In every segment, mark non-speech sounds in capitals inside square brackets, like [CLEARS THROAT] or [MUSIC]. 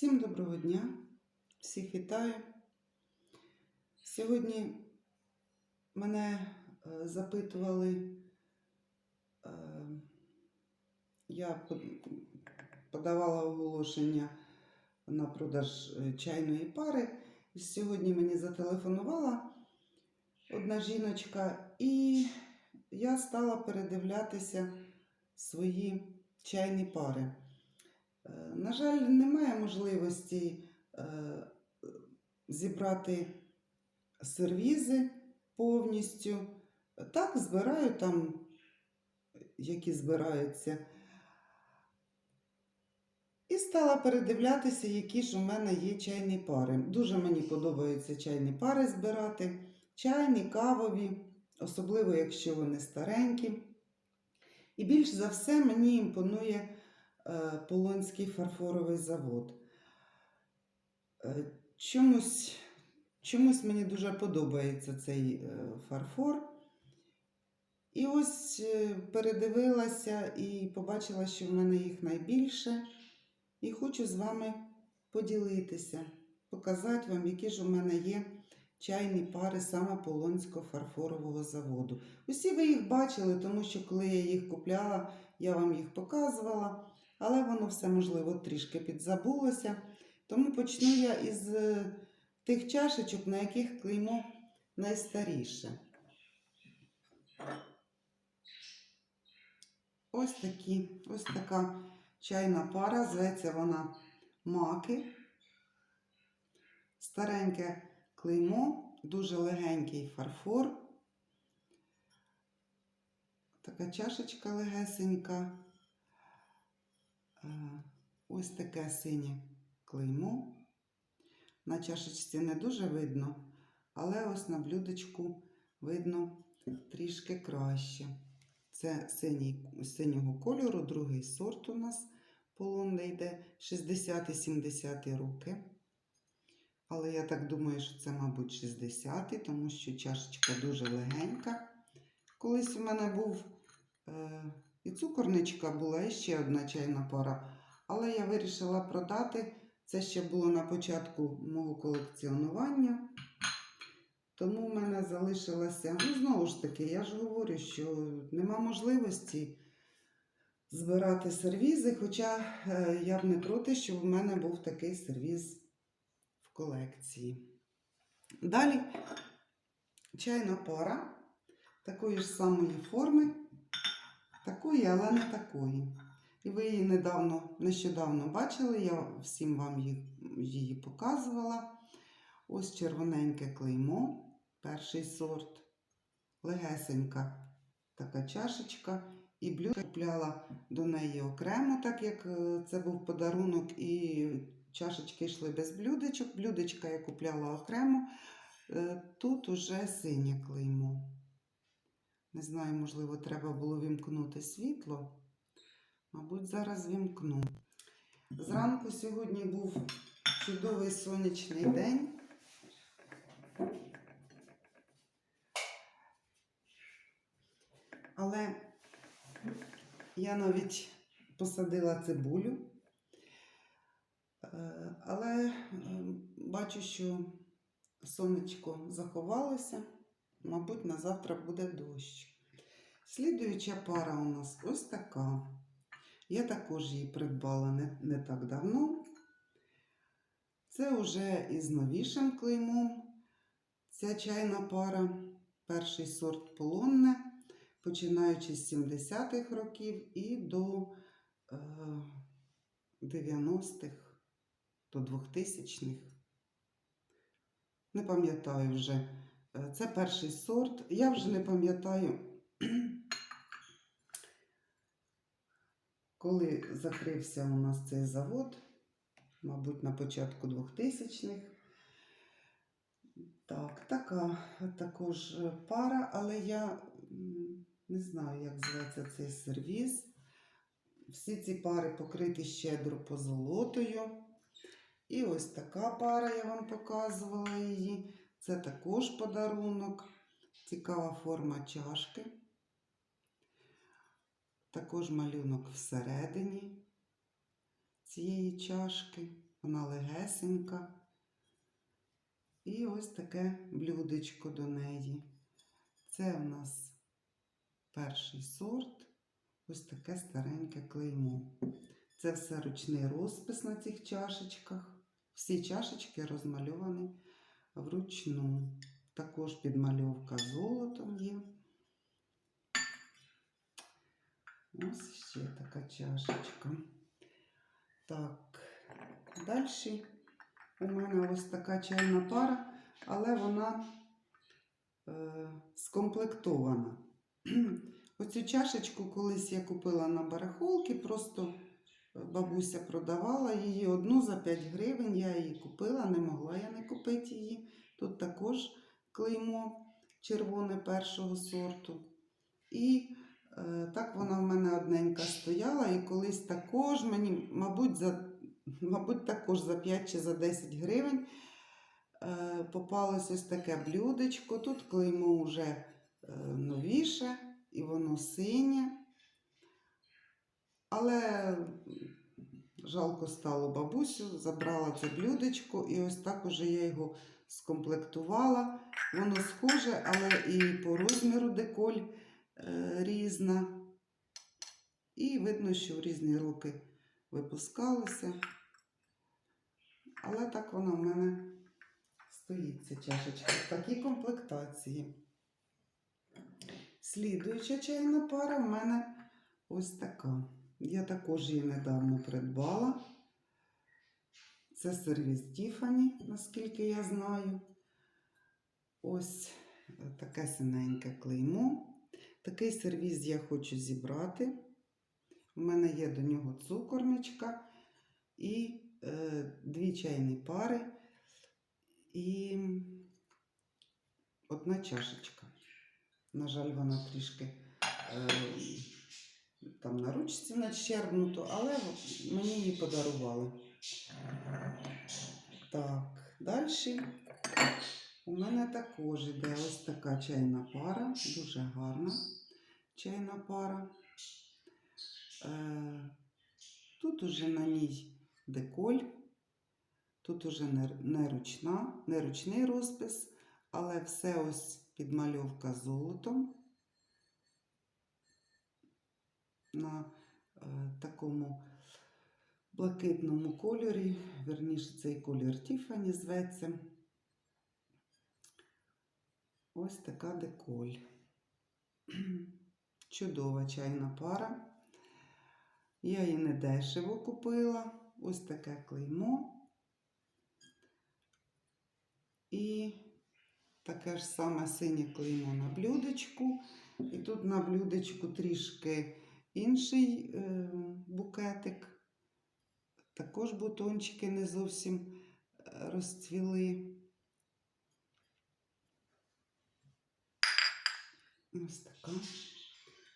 Всім доброго дня, всіх вітаю. Сьогодні мене е, запитували, е, я подавала оголошення на продаж е, чайної пари. Сьогодні мені зателефонувала одна жіночка, і я стала передивлятися свої чайні пари. Е, На жаль, немає можливості е, зібрати сервізи повністю. Так, збираю там, які збираються. І стала передивлятися, які ж у мене є чайні пари. Дуже мені подобаються чайні пари збирати. Чайні, кавові, особливо якщо вони старенькі. І більш за все мені імпонує Полонський фарфоровий завод. Е, Чомусь, чомусь мені дуже подобається цей е, фарфор. І ось е, передивилася і побачила, що в мене їх найбільше. І хочу з вами поділитися, показати вам, які ж у мене є чайні пари саме Полонського фарфорового заводу. Усі ви їх бачили, тому що коли я їх купляла, я вам їх показувала, але воно все, можливо, трішки підзабулося. Тому почну я із е, тих чашечок, на яких клеймо найстаріше. Ось такі, ось така чайна пара, зветься вона маки. Стареньке клеймо, дуже легенький фарфор. Така чашечка легесенька. Ось таке синє клеймо. На чашечці не дуже видно, але ось на блюдечку видно трішки краще. Це синій, синього кольору, другий сорт у нас полонне йде 60-70 роки. Але я так думаю, що це, мабуть, 60 тому що чашечка дуже легенька. Колись у мене був і цукорничка була, ще одна чайна пара. Але я вирішила продати. Це ще було на початку мого колекціонування. Тому в мене залишилося, ну, знову ж таки, я ж говорю, що нема можливості збирати сервізи, хоча е, я б не проти, щоб в мене був такий сервіз в колекції. Далі чайна пара такої ж самої форми, такої, але не такої. І ви її недавно, нещодавно бачили, я всім вам її, показувала. Ось червоненьке клеймо, перший сорт, легесенька така чашечка. І блюдо купляла до неї окремо, так як е, це був подарунок, і чашечки йшли без блюдечок. Блюдечка я купляла окремо. Е, Тут уже синє клеймо. Не знаю, можливо, треба було вімкнути світло. Мабуть, зараз вімкну. Зранку сьогодні був чудовий сонячний день. Але я навіть посадила цибулю. Е, Але бачу, що сонечко заховалося. Мабуть, на завтра буде дощ. Слідуюча пара у нас ось така. Я також її придбала не, не так давно. Це вже із новішим клеймом. Ця чайна пара, перший сорт полонне, починаючи з 70-х років і до е, 90-х, до 2000-х. Не пам'ятаю вже. Е, Це перший сорт. Я вже не пам'ятаю, [CLEARS THROAT] коли закрився у нас цей завод, мабуть, на початку 2000-х. Так, така також пара, але я не знаю, як зветься цей сервіз. Всі ці пари покриті щедро позолотою. І ось така пара, я вам показувала її. Це також подарунок. Цікава форма чашки. Також малюнок всередині цієї чашки. Вона легесенька. І ось таке блюдечко до неї. Це у нас перший сорт. Ось таке стареньке клеймо. Це все ручний розпис на цих чашечках. Всі чашечки розмальовані вручну. Також підмальовка золотом є. Ось ще така чашечка. Так, далі у мене ось така чайна пара, але вона е, скомплектована. [CLEARS THROAT] Оцю чашечку колись я купила на барахолки, просто бабуся продавала її одну за 5 гривень. Я її купила, не могла я не купити її. Тут також клеймо червоне першого сорту. І е, так вона в мене одненька стояла, і колись також мені, мабуть, за, мабуть, також за 5 чи за 10 гривень е, попалось ось таке блюдечко. Тут клеймо вже е, новіше, і воно синє. Але жалко стало бабусю, забрала це блюдечко, і ось так уже я його скомплектувала. Воно схоже, але і по розміру деколь е, різна. І видно, що в різні роки випускалося. Але так вона в мене стоїть, ця чашечка. В такій комплектації. Слідуюча чайна пара в мене ось така. Я також її недавно придбала. Це сервіс Тіфані, наскільки я знаю. Ось таке синеньке клеймо. Такий сервіс я хочу зібрати. У мене є до нього цукорничка і е, дві чайні пари і одна чашечка. На жаль, вона трішки е, там на ручці начерпнуто, але мені її подарували. Так, далі у мене також іде ось така чайна пара, дуже гарна чайна пара. Е, тут уже на ній деколь, тут уже не, ручна, не ручний розпис, але все ось підмальовка золотом на е, такому блакитному кольорі, верніше цей колір Тіфані зветься. Ось така деколь. [CLEARS THROAT] Чудова чайна пара. Я її не дешево купила. Ось таке клеймо. І таке ж саме синє клеймо на блюдечку. І тут на блюдечку трішки інший е, букетик. Також бутончики не зовсім е, розцвіли. Ось така.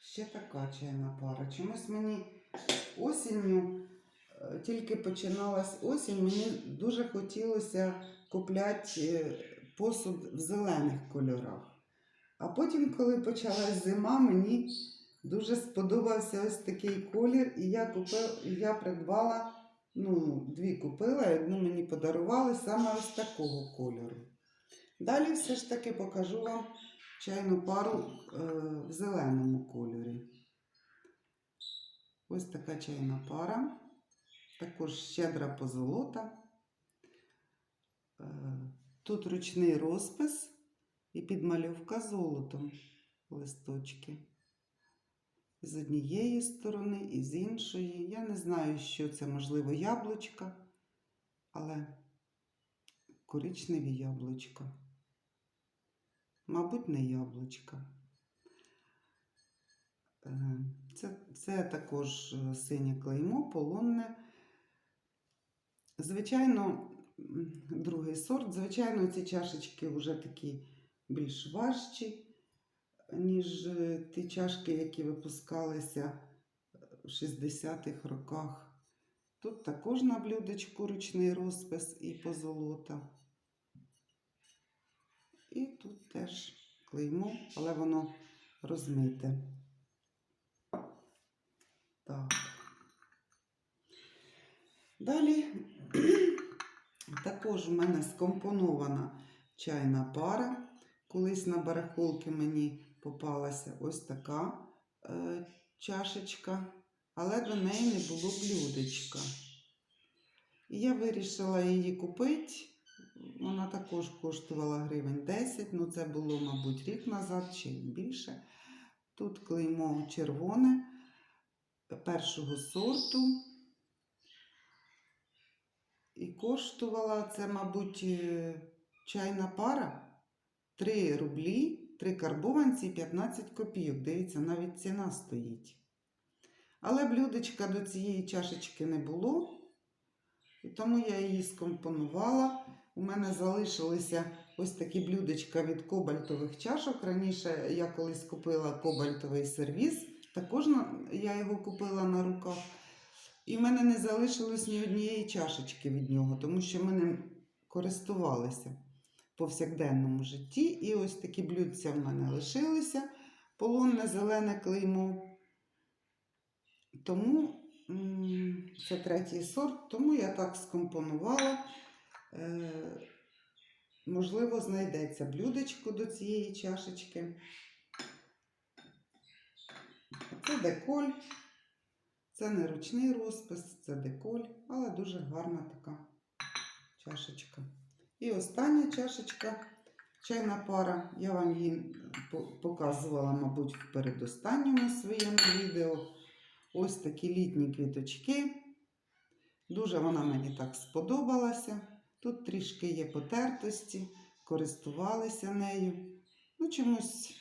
Ще така чайна пара. Чомусь мені осінню, е, тільки починалась осінь, мені дуже хотілося купляти посуд в зелених кольорах. А потім, коли почалась зима, мені дуже сподобався ось такий колір, і я купив, я придбала, ну, дві купила, і одну мені подарували саме ось такого кольору. Далі все ж таки покажу вам чайну пару е, в зеленому кольорі. Ось така чайна пара, також щедра позолота. Е, тут ручний розпис і підмальовка золотом листочки. З однієї сторони і з іншої. Я не знаю, що це, можливо, яблучка, але коричневі яблучка. Мабуть, не яблучка. Е, Це, це також е, синє клеймо, полонне. Звичайно, другий сорт. Звичайно, ці чашечки вже такі більш важчі, ніж е, ті чашки, які випускалися в 60-х роках. Тут також на блюдечку ручний розпис і позолота. І тут теж клеймо, але воно розмите. Так. Далі [CLEARS THROAT] також у мене скомпонована чайна пара. Колись на барахолки мені попалася ось така е, чашечка, але до неї не було блюдечка. І я вирішила її купити. Вона також коштувала гривень 10, ну це було, мабуть, рік назад чи більше. Тут клеймо червоне першого сорту. І коштувала це, мабуть, е, чайна пара 3 рублі, 3 карбованці, 15 копійок. Дивіться, навіть ціна стоїть. Але блюдечка до цієї чашечки не було, і тому я її скомпонувала. У мене залишилися ось такі блюдечка від кобальтових чашок. Раніше я колись купила кобальтовий сервіс, також я його купила на руках. І в мене не залишилось ні однієї чашечки від нього, тому що ми ним користувалися повсякденному житті. І ось такі блюдця в мене лишилися, полонне зелене клеймо. Тому це третій сорт, тому я так скомпонувала. Е, можливо, знайдеться блюдечко до цієї чашечки. Це деколь. Це не ручний розпис, це деколь, але дуже гарна така чашечка. І остання чашечка, чайна пара. Я вам її показувала, мабуть, в передостанньому своєму відео. Ось такі літні квіточки. Дуже вона мені так сподобалася. Тут трішки є потертості, користувалися нею. Ну, чомусь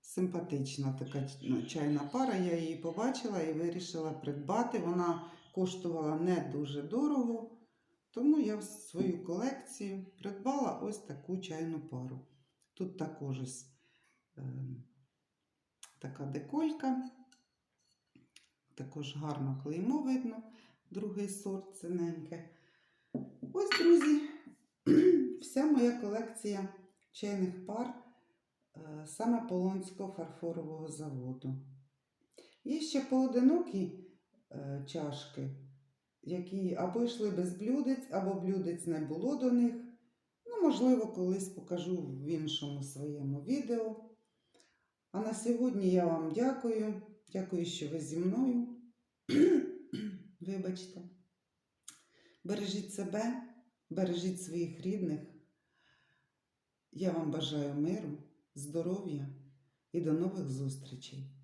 симпатична така ну, чайна пара. Я її побачила і вирішила придбати. Вона коштувала не дуже дорого, тому я в свою колекцію придбала ось таку чайну пару. Тут також ось, е, така деколька. Також гарно клеймо видно, другий сорт синеньке. Ось, друзі, [CLEARS THROAT] вся моя колекція чайних пар е, саме Полонського фарфорового заводу. Є ще поодинокі е, чашки, які або йшли без блюдець, або блюдець не було до них. Ну, можливо, колись покажу в іншому своєму відео. А на сьогодні я вам дякую. Дякую, що ви зі мною. [CLEARS THROAT] Вибачте. Бережіть себе, бережіть своїх рідних. Я вам бажаю миру, здоров'я і до нових зустрічей.